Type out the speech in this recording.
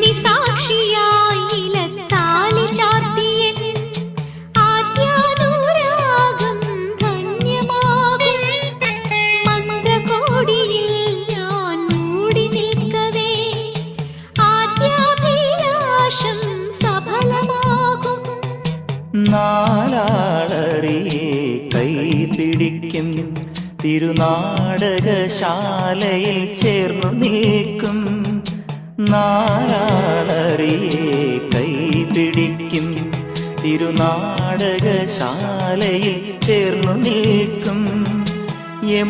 കണ്ണി സാക്ഷിയായിലത്താലി ചാത്തിയൻ ആദ്യാനുരാഗം ധന്യമാകും. മന്ത്രകോടിയിൽ ഞാൻ മൂടി നിൽക്കവേ ആദ്യാഭിലാഷം സഫലമാകും. നാലാളറിയെ കൈ പിടിക്കും തിരുനാടകശാലയിൽ ചേർന്നു നിൽക്കും. നാ കൈപിടിക്കും തിരുനാടകശാലയിൽ ചേർന്നു നിൽക്കും. യമു